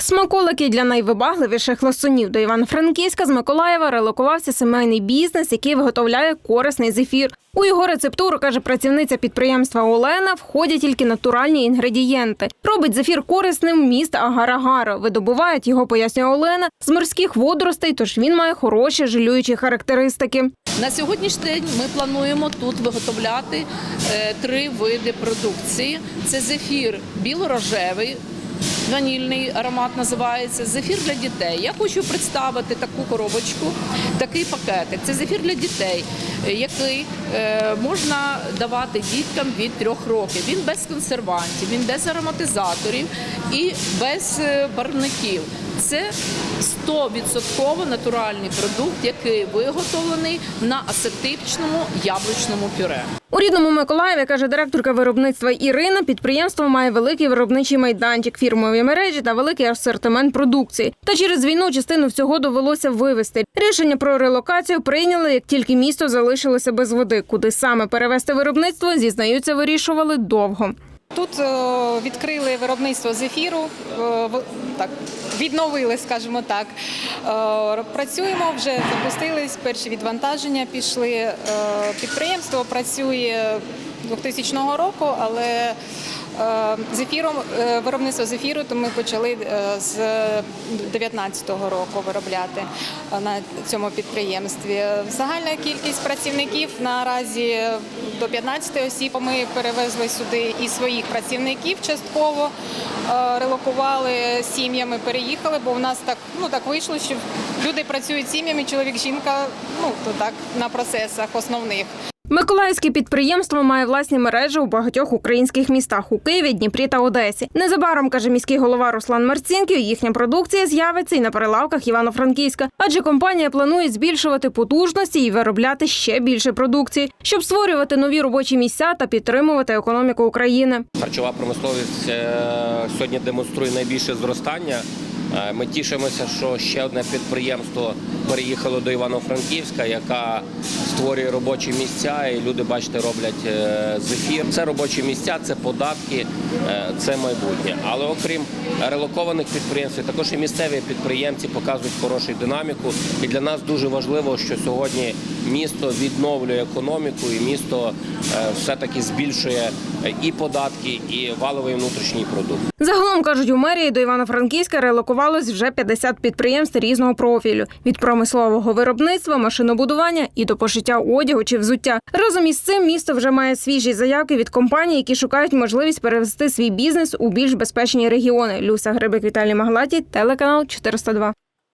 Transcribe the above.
Смаколики для найвибагливіших ласунів до Івано-Франківська з Миколаєва релокувався сімейний бізнес, який виготовляє корисний зефір. У його рецептуру, каже працівниця підприємства Олена, входять тільки натуральні інгредієнти. Робить зефір корисним міст Агарагаро. Видобувають його, пояснює Олена, з морських водоростей, тож він має хороші жилюючі характеристики. На сьогоднішній день ми плануємо тут виготовляти е, три види продукції: це зефір білорожевий. Ванільний аромат називається зефір для дітей. Я хочу представити таку коробочку, такий пакетик. Це зефір для дітей, е, який е, можна давати діткам від трьох років. Він без консервантів, він без ароматизаторів і без е, барвників. Це 100% натуральний продукт, який виготовлений на асептичному яблучному пюре. У рідному Миколаєві, каже директорка виробництва Ірина, підприємство має великий виробничий майданчик, фірмові мережі та великий асортимент продукції. Та через війну частину всього довелося вивезти. Рішення про релокацію прийняли, як тільки місто залишилося без води. Куди саме перевести виробництво, зізнаються, вирішували довго. Тут е, відкрили виробництво зефіру, е, так, відновили, скажімо так. Е, Працюємо вже, запустились, перші відвантаження пішли. Підприємство працює 2000 року, але е, зефіром, е, виробництво зефіру то ми почали е, з 2019 року виробляти на цьому підприємстві. Загальна кількість працівників наразі до 15 осіб. Ми перевезли сюди і своїх працівників частково релокували сім'ями, переїхали, бо в нас так ну так вийшло, що люди працюють сім'ями, чоловік, жінка, ну то так на процесах основних. Миколаївське підприємство має власні мережі у багатьох українських містах у Києві, Дніпрі та Одесі. Незабаром каже міський голова Руслан Марцінків, їхня продукція з'явиться і на прилавках Івано-Франківська, адже компанія планує збільшувати потужності і виробляти ще більше продукції, щоб створювати нові робочі місця та підтримувати економіку України. Харчова промисловість е, сьогодні демонструє найбільше зростання. Е, Ми тішимося, що ще одне підприємство переїхало до Івано-Франківська, яка створює робочі місця, і люди, бачите, роблять е, зефір. Це робочі місця, це податки, е, це майбутнє. Але окрім релокованих підприємств, також і місцеві підприємці показують хорошу динаміку. І для нас дуже важливо, що сьогодні місто відновлює економіку, і місто е, все-таки збільшує і податки, і валовий внутрішній продукт. Загалом кажуть, у мерії до Івано-Франківська релокувалось вже 50 підприємств різного профілю від промислового виробництва, машинобудування і до пошиття одягу чи взуття. Разом із цим місто вже має свіжі заявки від компаній, які шукають можливість перевести свій бізнес у більш безпечні регіони. Люся Грибик, Віталій Маглаті, телеканал 402.